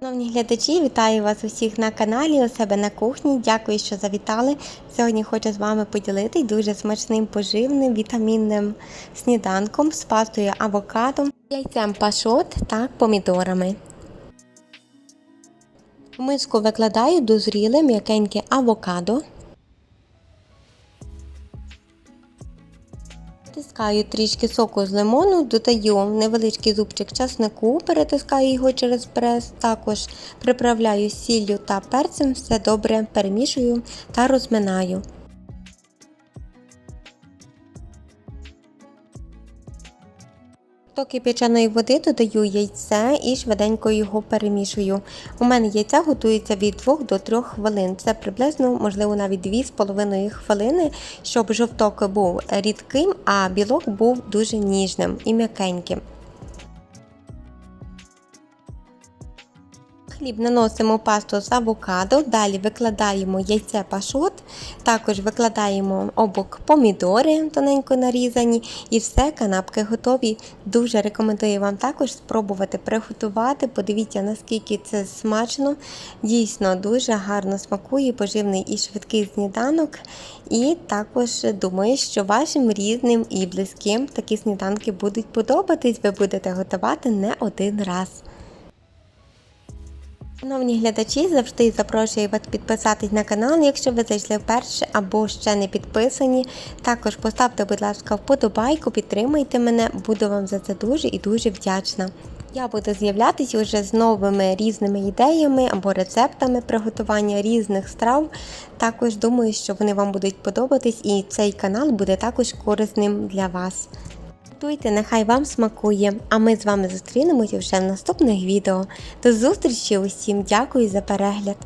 Шановні глядачі, вітаю вас усіх на каналі у себе на кухні. Дякую, що завітали. Сьогодні хочу з вами поділитись дуже смачним поживним вітамінним сніданком з пастою авокадо, яйцем пашот та помідорами. В миску викладаю дозріле м'якеньке авокадо. Натискаю трішки соку з лимону, додаю невеличкий зубчик часнику, перетискаю його через прес, також приправляю сіллю та перцем, все добре перемішую та розминаю. До кип'яченої води додаю яйце і швиденько його перемішую. У мене яйця готується від 2 до 3 хвилин. Це приблизно, можливо, навіть 2,5 хвилини, щоб жовток був рідким, а білок був дуже ніжним і м'якеньким. Хліб наносимо пасту з авокадо, далі викладаємо яйце пашот, також викладаємо обок помідори тоненько нарізані, і все, канапки готові. Дуже рекомендую вам також спробувати приготувати. Подивіться, наскільки це смачно. Дійсно дуже гарно смакує, поживний і швидкий сніданок. І також думаю, що вашим різним і близьким такі сніданки будуть подобатись, ви будете готувати не один раз. Шановні глядачі, завжди запрошую вас підписатись на канал, якщо ви зайшли вперше або ще не підписані. Також поставте, будь ласка, вподобайку, підтримайте мене, буду вам за це дуже і дуже вдячна. Я буду з'являтися вже з новими різними ідеями або рецептами приготування різних страв. Також думаю, що вони вам будуть подобатись і цей канал буде також корисним для вас. Готуйте, нехай вам смакує, а ми з вами зустрінемося вже в наступних відео. До зустрічі усім, дякую за перегляд!